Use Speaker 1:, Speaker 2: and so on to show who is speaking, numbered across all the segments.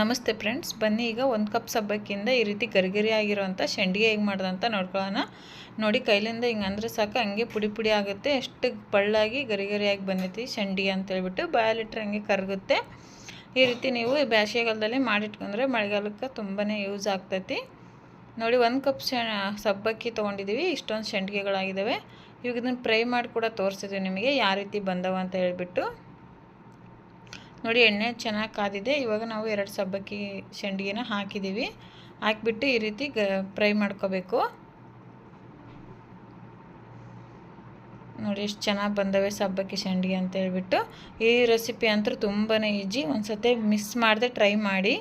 Speaker 1: ನಮಸ್ತೆ ಫ್ರೆಂಡ್ಸ್, ಬನ್ನಿ ಈಗ ಒಂದು ಕಪ್ ಸಬ್ಬಕ್ಕಿಂದ ಈ ರೀತಿ ಗರಿಗರಿ ಆಗಿರೋಂಥ ಶಂಡಿಗೆ ಹೇಗೆ ಮಾಡ್ದಂತ ನೋಡ್ಕೊಳ್ಳೋಣ. ನೋಡಿ, ಕೈಲಿಂದ ಹಿಂಗೆ ಅಂದರೆ ಸಾಕು, ಹಂಗೆ ಪುಡಿ ಪುಡಿ ಆಗುತ್ತೆ. ಎಷ್ಟು ಪಳ್ಳಾಗಿ ಗರಿಗರಿಯಾಗಿ ಬಂದೈತಿ ಶಂಡಿ ಅಂತೇಳ್ಬಿಟ್ಟು ಬಾಯಲ್ಲಿಟ್ರೆ ಹಂಗೆ ಕರಗುತ್ತೆ. ಈ ರೀತಿ ನೀವು ಬೇಸಿಗೆಗಾಲದಲ್ಲಿ ಮಾಡಿಟ್ಕೊಂಡ್ರೆ ಮಳೆಗಾಲಕ್ಕೆ ತುಂಬಾ ಯೂಸ್ ಆಗ್ತೈತಿ. ನೋಡಿ, ಒಂದು ಕಪ್ ಸಬ್ಬಕ್ಕಿ ತೊಗೊಂಡಿದ್ದೀವಿ ಇಷ್ಟೊಂದು ಶಂಡಿಗೆಗಳಾಗಿದ್ದಾವೆ ಇವಾಗ ಇದನ್ನು ಫ್ರೈ ಮಾಡಿ ಕೂಡ ತೋರಿಸಿದ್ವಿ ನಿಮಗೆ, ಯಾವ ರೀತಿ ಬಂದವ ಅಂತ ಹೇಳ್ಬಿಟ್ಟು. ನೋಡಿ ಎಣ್ಣೆ ಚೆನ್ನಾಗಿ ಕಾದಿದೆ. ಇವಾಗ ನಾವು ಎರಡು ಸಬ್ಬಕ್ಕಿ ಸೆಂಡಿಗೆನ ಹಾಕಿದ್ದೀವಿ ಹಾಕಿಬಿಟ್ಟು ಈ ರೀತಿ ಗ, ಫ್ರೈ ಮಾಡ್ಕೋಬೇಕು. ನೋಡಿ ಎಷ್ಟು ಚೆನ್ನಾಗಿ ಬಂದವೆ ಸಬ್ಬಕ್ಕಿ ಶಂಡಿಗೆ ಅಂತ ಹೇಳ್ಬಿಟ್ಟು. ಈ ರೆಸಿಪಿ ಅಂತೂ ತುಂಬಾ ಈಜಿ. ಒಂದು ಮಿಸ್ ಮಾಡದೆ ಟ್ರೈ ಮಾಡಿ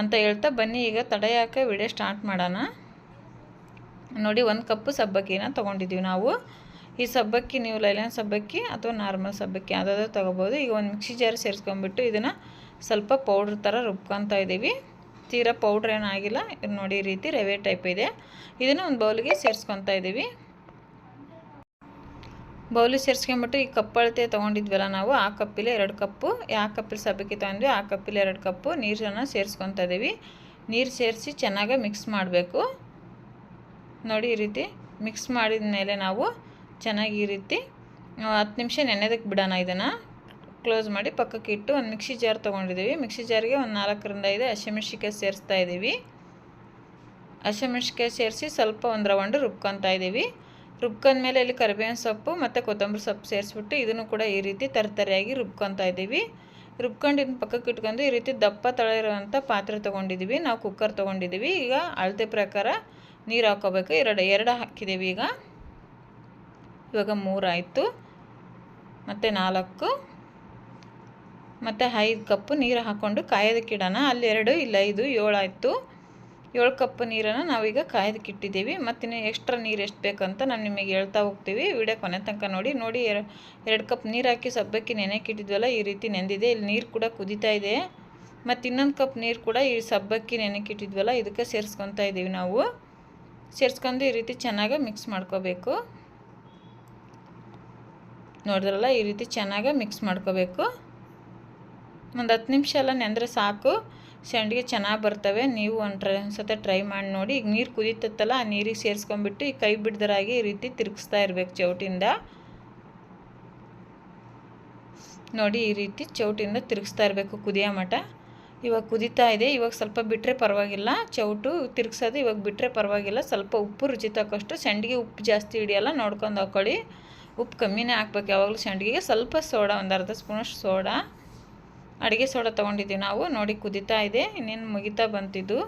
Speaker 1: ಅಂತ ಹೇಳ್ತಾ ಬನ್ನಿ. ಈಗ ತಡೆಯಾಕೆ ವಿಡಿಯೋ ಸ್ಟಾರ್ಟ್ ಮಾಡೋಣ. ನೋಡಿ ಒಂದು ಕಪ್ಪು ಸಬ್ಬಕ್ಕಿನ ತೊಗೊಂಡಿದ್ದೀವಿ ನಾವು. ಈ ಸಬ್ಬಕ್ಕಿ ನೀವು ಲೈಲನ್ ಸಬ್ಬಕ್ಕಿ ಅಥವಾ ನಾರ್ಮಲ್ ಸಬ್ಬಕ್ಕಿ ಯಾವುದಾದ್ರೂ ತೊಗೋಬೋದು. ಈಗ ಒಂದು ಮಿಕ್ಸಿ ಜಾರ್ ಸೇರಿಸ್ಕೊಂಡ್ಬಿಟ್ಟು ಇದನ್ನು ಸ್ವಲ್ಪ ಪೌಡ್ರ್ ಥರ ರುಬ್ಕೊತಾ ಇದ್ದೀವಿ ತೀರಾ ಪೌಡ್ರ್ ಏನಾಗಿಲ್ಲ ನೋಡಿ ಈ ರೀತಿ ರವೆ ಟೈಪ್ ಇದೆ. ಇದನ್ನು ಒಂದು ಬೌಲಿಗೆ ಸೇರಿಸ್ಕೊತಾ ಇದ್ದೀವಿ ಬೌಲಿಗೆ ಸೇರಿಸ್ಕೊಂಬಿಟ್ಟು ಈ ಕಪ್ಪಳತೆ ತೊಗೊಂಡಿದ್ವಲ್ಲ ನಾವು, ಆ ಕಪ್ಪಿಲೆ ಎರಡು ಕಪ್ಪು ಯಾವ ಕಪ್ಪಲ್ಲಿ ಸಬ್ಬಕ್ಕಿ ತೊಗೊಂಡ್ವಿ, ಆ ಕಪ್ಪಿಲೆ ಎರಡು ಕಪ್ಪು ನೀರನ್ನು ಸೇರಿಸ್ಕೊತಾ ಇದ್ದೀವಿ ನೀರು ಸೇರಿಸಿ ಚೆನ್ನಾಗಿ ಮಿಕ್ಸ್ ಮಾಡಬೇಕು. ನೋಡಿ ಈ ರೀತಿ ಮಿಕ್ಸ್ ಮಾಡಿದ ಮೇಲೆ ನಾವು ಚೆನ್ನಾಗಿ ಈ ರೀತಿ ಹತ್ತು ನಿಮಿಷ ನೆನೆದಕ್ಕೆ ಬಿಡೋಣ ಇದನ್ನು. ಕ್ಲೋಸ್ ಮಾಡಿ ಪಕ್ಕಕ್ಕೆ ಇಟ್ಟು ಒಂದು ಮಿಕ್ಸಿ ಜಾರ್ ತೊಗೊಂಡಿದ್ದೀವಿ. ಮಿಕ್ಸಿ ಜಾರ್ಗೆ ಒಂದು ನಾಲ್ಕರಿಂದ ಐದು ಹಸಿಮೆಣ್ಸಿಕಾಯಿ ಸೇರಿಸ್ತಾ ಇದ್ದೀವಿ. ಹಸಿಮೆಣ್ಸಿಕಾಯಿ ಸೇರಿಸಿ ಸ್ವಲ್ಪ ಒಂದು ರವಂಡು ರುಬ್ಕೊತಾ ಇದ್ದೀವಿ. ರುಬ್ಕೊಂಡ್ಮೇಲೆ ಇಲ್ಲಿ ಕರಿಬೇವಿನ ಸೊಪ್ಪು ಮತ್ತು ಕೊತ್ತಂಬರಿ ಸೊಪ್ಪು ಸೇರಿಸ್ಬಿಟ್ಟು ಇದನ್ನು ಕೂಡ ಈ ರೀತಿ ತರತರಿಯಾಗಿ ರುಬ್ಕೊತಾ ಇದ್ದೀವಿ. ರುಬ್ಕೊಂಡು ಇದನ್ನ ಪಕ್ಕಕ್ಕೆ ಇಟ್ಕೊಂಡು ಈ ರೀತಿ ದಪ್ಪ ತಳ ಇರುವಂಥ ಪಾತ್ರೆ ತೊಗೊಂಡಿದ್ದೀವಿ. ನಾವು ಕುಕ್ಕರ್ ತೊಗೊಂಡಿದ್ದೀವಿ. ಈಗ ಅಳತೆ ಪ್ರಕಾರ ನೀರು ಹಾಕೋಬೇಕು. ಎರಡು ಎರಡು ಹಾಕಿದ್ದೀವಿ ಈಗ. ಇವಾಗ ಮೂರಾಯಿತು ಮತ್ತು ನಾಲ್ಕು. ಮತ್ತು ಐದು ಕಪ್ಪು ನೀರು ಹಾಕ್ಕೊಂಡು ಕಾಯೋದಕ್ಕಿಡೋಣ ಅಲ್ಲಿ ಎರಡು, ಇಲ್ಲ ಐದು ಏಳಾಯಿತು ಏಳು ಕಪ್ ನೀರನ್ನು ನಾವೀಗ ಕಾಯೋದಕ್ಕೆ ಇಟ್ಟಿದ್ದೀವಿ. ಮತ್ತು ಇನ್ನು ಎಕ್ಸ್ಟ್ರಾ ನೀರು ಎಷ್ಟು ಬೇಕಂತ ನಾನು ನಿಮಗೆ ಹೇಳ್ತಾ ಹೋಗ್ತೀವಿ. ವಿಡಿಯೋ ಕೊನೆ ತನಕ ನೋಡಿ. ನೋಡಿ ಎರಡು ಕಪ್ ನೀರು ಹಾಕಿ ಸಬ್ಬಕ್ಕಿ ನೆನೆಕ್ಕಿಟ್ಟಿದ್ವಲ್ಲ ಈ ರೀತಿ ನೆಂದಿದೆ. ಇಲ್ಲಿ ನೀರು ಕೂಡ ಕುದೀತಾ ಇದೆ. ಮತ್ತು ಇನ್ನೊಂದು ಕಪ್ ನೀರು ಕೂಡ ಈ ಸಬ್ಬಕ್ಕಿ ನೆನೆಕ್ಕಿಟ್ಟಿದ್ವಲ್ಲ ಇದಕ್ಕೆ ಸೇರಿಸ್ಕೊತಾ ಇದ್ದೀವಿ ನಾವು. ಸೇರಿಸ್ಕೊಂಡು ಈ ರೀತಿ ಚೆನ್ನಾಗಿ ಮಿಕ್ಸ್ ಮಾಡ್ಕೋಬೇಕು. ನೋಡಿದ್ರಲ್ಲ, ಈ ರೀತಿ ಚೆನ್ನಾಗಿ ಮಿಕ್ಸ್ ಮಾಡ್ಕೋಬೇಕು. ಒಂದು ಹತ್ತು ನಿಮಿಷ ಎಲ್ಲ ನೆಂದರೆ ಸಾಕು. ಸಂಡಿಗೆ ಚೆನ್ನಾಗಿ ಬರ್ತವೆ, ನೀವು ಒಂದು ಟ್ರೈ ಸತ ಟ್ರೈ ಮಾಡಿ ನೋಡಿ. ಈಗ ನೀರು ಕುದೀತತ್ತಲ್ಲ, ಆ ನೀರಿಗೆ ಸೇರಿಸ್ಕೊಂಡ್ಬಿಟ್ಟು ಈ ಕೈ ಬಿಡ್ದರಾಗಿ ಈ ರೀತಿ ತಿರುಗಿಸ್ತಾ ಇರಬೇಕು ಚೌಟಿಂದ. ನೋಡಿ, ಈ ರೀತಿ ಚೌಟಿಂದ ತಿರುಗಿಸ್ತಾ ಇರಬೇಕು ಕುದಿಯೋ ಮಟ. ಇವಾಗ ಕುದೀತಾ ಇದೆ, ಇವಾಗ ಸ್ವಲ್ಪ ಬಿಟ್ಟರೆ ಪರವಾಗಿಲ್ಲ. ಚೌಟು ತಿರುಗಿಸೋದು ಇವಾಗ ಬಿಟ್ಟರೆ ಪರವಾಗಿಲ್ಲ. ಸ್ವಲ್ಪ ಉಪ್ಪು ರುಚಿ ತಕ್ಕಷ್ಟು. ಸಂಡಿಗೆ ಉಪ್ಪು ಜಾಸ್ತಿ ಹಿಡಿಯಲ್ಲ, ನೋಡ್ಕೊಂಡು ಹಾಕ್ಕೊಳ್ಳಿ ಉಪ್ಪು ಕಮ್ಮಿನೇ ಹಾಕ್ಬೇಕು ಯಾವಾಗಲೂ ಸಂಡಿಗೆಗೆ ಸ್ವಲ್ಪ ಸೋಡಾ, ಒಂದು ಅರ್ಧ ಸ್ಪೂನಷ್ಟು ಸೋಡಾ. ಅಡುಗೆ ಸೋಡಾ ತೊಗೊಂಡಿದ್ದೀವಿ ನಾವು. ನೋಡಿ ಕುದೀತಾ ಇದೆ. ಇನ್ನೇನು ಮುಗಿತಾ ಬಂತಿದ್ದು.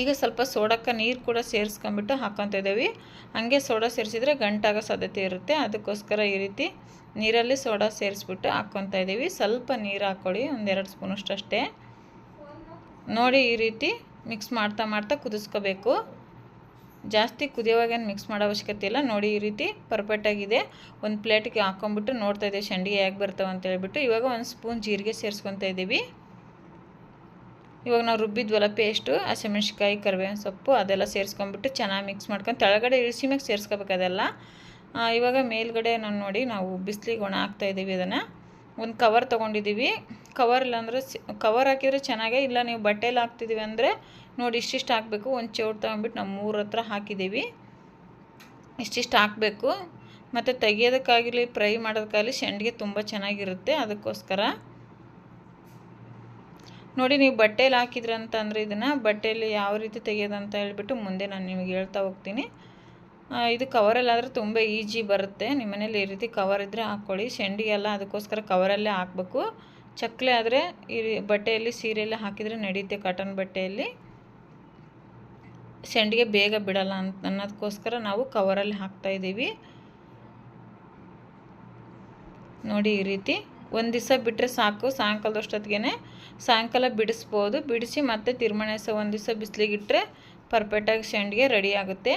Speaker 1: ಈಗ ಸ್ವಲ್ಪ ಸೋಡಕ್ಕೆ ನೀರು ಕೂಡ ಸೇರಿಸ್ಕೊಂಬಿಟ್ಟು ಹಾಕ್ಕೊತ ಇದ್ದೀವಿ ಹಾಗೆ ಸೋಡಾ ಸೇರಿಸಿದ್ರೆ ಗಂಟಾಗೋ ಸಾಧ್ಯತೆ ಇರುತ್ತೆ. ಅದಕ್ಕೋಸ್ಕರ ಈ ರೀತಿ ನೀರಲ್ಲಿ ಸೋಡಾ ಸೇರಿಸ್ಬಿಟ್ಟು ಹಾಕ್ಕೊತ ಇದ್ದೀವಿ ಸ್ವಲ್ಪ ನೀರು ಹಾಕ್ಕೊಳ್ಳಿ ಒಂದೆರಡು ಸ್ಪೂನಷ್ಟು ಅಷ್ಟೇ ನೋಡಿ ಈ ರೀತಿ ಮಿಕ್ಸ್ ಮಾಡ್ತಾ ಮಾಡ್ತಾ ಕುದಿಸ್ಕೋಬೇಕು. ಜಾಸ್ತಿ ಕುದಿಯೋವಾಗೇನು ಮಿಕ್ಸ್ ಮಾಡೋ ಅವಶ್ಯಕತೆ ಇಲ್ಲ. ನೋಡಿ ಈ ರೀತಿ ಪರ್ಫೆಕ್ಟಾಗಿದೆ ಒಂದು ಪ್ಲೇಟಿಗೆ ಹಾಕ್ಕೊಂಬಿಟ್ಟು ನೋಡ್ತಾ ಇದ್ದೀವಿ ಸಂಡಿಗೆ ಹೇಗೆ ಬರ್ತಾವೆ ಅಂತ ಹೇಳ್ಬಿಟ್ಟು. ಇವಾಗ ಒಂದು ಸ್ಪೂನ್ ಜೀರಿಗೆ ಸೇರಿಸ್ಕೊತಾ ಇದ್ದೀವಿ. ಇವಾಗ ನಾವು ರುಬ್ಬಿದ್ವಲ್ಲ ಪೇಸ್ಟು ಹಸಿಮೆಣ್ಸಿಕಾಯಿ ಕರಿಬೇವಿನ ಸೊಪ್ಪು ಅದೆಲ್ಲ ಸೇರಿಸ್ಕೊಂಬಿಟ್ಟು ಚೆನ್ನಾಗಿ ಮಿಕ್ಸ್ ಮಾಡ್ಕೊಂಡು ಕೆಳಗಡೆ ಇಳಿಸಿ ಮ್ಯಾಗೆ ಸೇರಿಸ್ಕೋಬೇಕು ಅದೆಲ್ಲ. ಇವಾಗ ಮೇಲ್ಗಡೆ ನಾನು ನೋಡಿ ನಾವು ಬಿಸಿಲಿಗೆ ಒಣ ಹಾಕ್ತಾ ಇದ್ದೀವಿ ಅದನ್ನು. ಒಂದು ಕವರ್ ತೊಗೊಂಡಿದ್ದೀವಿ ಕವರ್ ಇಲ್ಲಾಂದರೆ ಕವರ್ ಹಾಕಿದರೆ ಚೆನ್ನಾಗೆ ಇಲ್ಲ. ನೀವು ಬಟ್ಟೆಲಿ ಹಾಕ್ತಿದ್ದೀವಿ ಅಂದರೆ ನೋಡಿ ಇಷ್ಟಿಷ್ಟು ಹಾಕಬೇಕು. ಒಂದು ಚೌಟ್ ತೊಗೊಂಡ್ಬಿಟ್ಟು ನಮ್ಮ ಮೂರು ಹತ್ರ ಹಾಕಿದ್ದೀವಿ ಇಷ್ಟಿಷ್ಟು ಹಾಕಬೇಕು. ಮತ್ತು ತೆಗಿಯೋದಕ್ಕಾಗಲಿ ಫ್ರೈ ಮಾಡೋದಕ್ಕಾಗಲಿ ಶಂಡಿಗೆ ತುಂಬ ಚೆನ್ನಾಗಿರುತ್ತೆ ಅದಕ್ಕೋಸ್ಕರ. ನೋಡಿ ನೀವು ಬಟ್ಟೆಯಲ್ಲಿ ಹಾಕಿದ್ರಂತಂದರೆ ಇದನ್ನು ಬಟ್ಟೆಯಲ್ಲಿ ಯಾವ ರೀತಿ ತೆಗೆಯೋದಂತ ಹೇಳಿಬಿಟ್ಟು ಮುಂದೆ ನಾನು ನಿಮಗೆ ಹೇಳ್ತಾ ಹೋಗ್ತೀನಿ. ಇದು ಕವರಲ್ಲಾದರೆ ತುಂಬ ಈಜಿ ಬರುತ್ತೆ. ನಿಮ್ಮ ಮನೇಲಿ ಈ ರೀತಿ ಕವರ್ ಇದ್ದರೆ ಹಾಕ್ಕೊಳ್ಳಿ. ಶಂಡಿಗೆಲ್ಲ ಅದಕ್ಕೋಸ್ಕರ ಕವರಲ್ಲೇ ಹಾಕಬೇಕು. ಚಕ್ಕಲೆ ಆದರೆ ಈ ಬಟ್ಟೆಯಲ್ಲಿ, ಸೀರೆಯಲ್ಲಿ ಹಾಕಿದರೆ ನಡೆಯುತ್ತೆ ಕಾಟನ್ ಬಟ್ಟೆಯಲ್ಲಿ. ಸೆಂಡಿಗೆ ಬೇಗ ಬಿಡಲ್ಲ ಅಂತ ಅನ್ನೋದಕ್ಕೋಸ್ಕರ ನಾವು ಕವರಲ್ಲಿ ಹಾಕ್ತಾಯಿದ್ದೀವಿ ನೋಡಿ ಈ ರೀತಿ. ಒಂದು ದಿವಸ ಬಿಟ್ಟರೆ ಸಾಕು. ಸಾಯಂಕಾಲದಷ್ಟೊತ್ತಿಗೆ ಸಾಯಂಕಾಲ ಬಿಡಿಸ್ಬೋದು. ಬಿಡಿಸಿ ಮತ್ತೆ ತಿರುಮಣೆಸ ಒಂದು ದಿವಸ ಬಿಸಿಲಿಗಿಟ್ಟರೆ ಪರ್ಫೆಕ್ಟಾಗಿ ಸೆಂಡಿಗೆ ರೆಡಿ ಆಗುತ್ತೆ.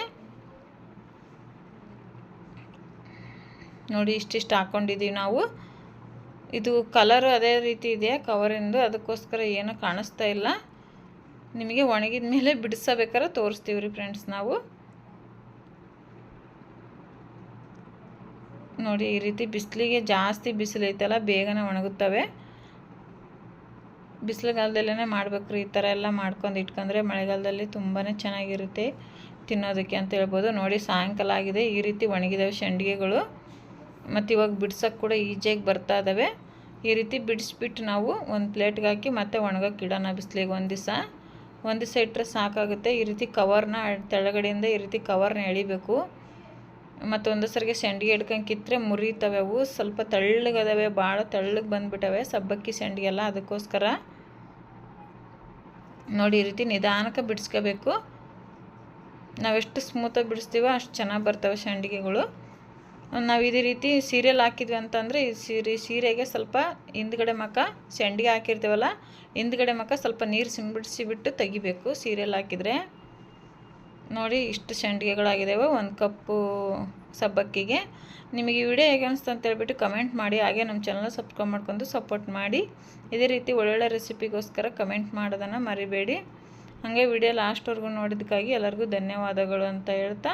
Speaker 1: ನೋಡಿ ಇಷ್ಟಿಷ್ಟು ಹಾಕ್ಕೊಂಡಿದ್ದೀವಿ ನಾವು. ಇದು ಕಲರ್ ಅದೇ ರೀತಿ ಇದೆ ಕವರಿಂದು ಅದಕ್ಕೋಸ್ಕರ ಏನೂ ಕಾಣಿಸ್ತಾ ಇಲ್ಲ. ನಿಮಗೆ ಒಣಗಿದ ಮೇಲೆ ಬಿಡಿಸಬೇಕಾದ್ರೆ ತೋರಿಸ್ತೀವಿ ರೀ ಫ್ರೆಂಡ್ಸ್ ನಾವು. ನೋಡಿ ಈ ರೀತಿ ಬಿಸಿಲಿಗೆ ಜಾಸ್ತಿ ಬಿಸಿಲೈತಲ್ಲ, ಬೇಗನೆ ಒಣಗುತ್ತವೆ. ಬಿಸಿಲುಗಾಲದಲ್ಲೇ ಮಾಡ್ಬೇಕ್ರಿ, ಈ ಥರ ಎಲ್ಲ ಮಾಡ್ಕೊಂಡು ಇಟ್ಕೊಂಡ್ರೆ ಮಳೆಗಾಲದಲ್ಲಿ ತುಂಬಾ ಚೆನ್ನಾಗಿರುತ್ತೆ ತಿನ್ನೋದಕ್ಕೆ ಅಂತ ಹೇಳ್ಬೋದು. ನೋಡಿ ಸಾಯಂಕಾಲ ಆಗಿದೆ, ಈ ರೀತಿ ಒಣಗಿದಾವೆ ಸಂಡಿಗೆಗಳು ಮತ್ತು ಇವಾಗ ಬಿಡ್ಸೋಕ್ಕೆ ಕೂಡ ಈಜಿಯಾಗಿ ಬರ್ತಾ ಇದ್ದಾವೆ ಈ ರೀತಿ ಬಿಡಿಸ್ಬಿಟ್ಟು ನಾವು ಒಂದು ಪ್ಲೇಟ್ಗೆ ಹಾಕಿ ಮತ್ತೆ ಒಣಗಕ್ಕೆ ಇಡೋಣ ಬಿಸಿಲಿಗೆ ಒಂದು ದಿವಸ. ಒಂದು ದಿವಸ ಇಟ್ಟರೆ ಸಾಕಾಗುತ್ತೆ. ಈ ರೀತಿ ಕವರ್ನ ತೆಳಗಡೆಯಿಂದ ಈ ರೀತಿ ಕವರ್ನ ಎಳಿಬೇಕು. ಮತ್ತು ಒಂದು ಸರಿಗೆ ಸಂಡಿಗೆ ಹಿಡ್ಕೊಂಡು ಕಿತ್ತರೆ ಮುರಿತವೆ ಅವು. ಸ್ವಲ್ಪ ತಳ್ಳಗದವೆ ಭಾಳ ತೆಳ್ಳಗೆ ಬಂದುಬಿಟ್ಟವೆ ಸಬ್ಬಕ್ಕಿ ಸಂಡಿಗೆ ಎಲ್ಲ ಅದಕ್ಕೋಸ್ಕರ. ನೋಡಿ ಈ ರೀತಿ ನಿಧಾನಕ್ಕೆ ಬಿಡಿಸ್ಕೋಬೇಕು. ನಾವೆಷ್ಟು ಸ್ಮೂತಾಗಿ ಬಿಡಿಸ್ತೀವೋ ಅಷ್ಟು ಚೆನ್ನಾಗಿ ಬರ್ತವೆ ಸಂಡಿಗೆಗಳು ನಾವು ಇದೇ ರೀತಿ ಸೀರಿಯಲ್ ಹಾಕಿದ್ವಿ ಅಂತಂದರೆ, ಈ ಸೀರೆ, ಸೀರೆಗೆ ಸ್ವಲ್ಪ ಹಿಂದ್ಗಡೆ ಮಕ್ಕ ಸಂಡಿಗೆ ಹಾಕಿರ್ತೀವಲ್ಲ, ಹಿಂದ್ಗಡೆ ಮಕ್ಕ ಸ್ವಲ್ಪ ನೀರು ಸಿಂಬಿಡಿಸಿ ಬಿಟ್ಟು ತೆಗಿಬೇಕು ಸೀರಿಯಲ್ ಹಾಕಿದರೆ. ನೋಡಿ ಇಷ್ಟು ಸಂಡಿಗೆಗಳಾಗಿದ್ದಾವೆ ಒಂದು ಕಪ್ಪು ಸಬ್ಬಕ್ಕಿಗೆ. ನಿಮಗೆ ಈ ವಿಡಿಯೋ ಹೇಗೆ ಅನಿಸ್ತು ಅಂತ ಹೇಳ್ಬಿಟ್ಟು ಕಮೆಂಟ್ ಮಾಡಿ, ಹಾಗೆ ನಮ್ಮ ಚಾನಲ್ ಸಬ್ಸ್ಕ್ರೈಬ್ ಮಾಡ್ಕೊಂಡು ಸಪೋರ್ಟ್ ಮಾಡಿ. ಇದೇ ರೀತಿ ಒಳ್ಳೊಳ್ಳೆ ರೆಸಿಪಿಗೋಸ್ಕರ ಕಮೆಂಟ್ ಮಾಡೋದನ್ನು ಮರಿಬೇಡಿ. ಹಾಗೆ ವಿಡಿಯೋ ಲಾಸ್ಟ್ವರೆಗೂ ನೋಡಿದ್ದಕ್ಕಾಗಿ ಎಲ್ಲರಿಗೂ ಧನ್ಯವಾದಗಳು ಅಂತ ಹೇಳ್ತಾ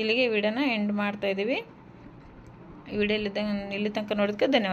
Speaker 1: ಇಲ್ಲಿಗೆ ವಿಡಿಯೋನ ಎಂಡ್ ಮಾಡ್ತಾಯಿದ್ದೀವಿ ವಿಡಿಯೋಲಿ ಇಲ್ಲಿ ತನಕ ನೋಡೋದಕ್ಕೆ ಧನ್ಯವಾದ.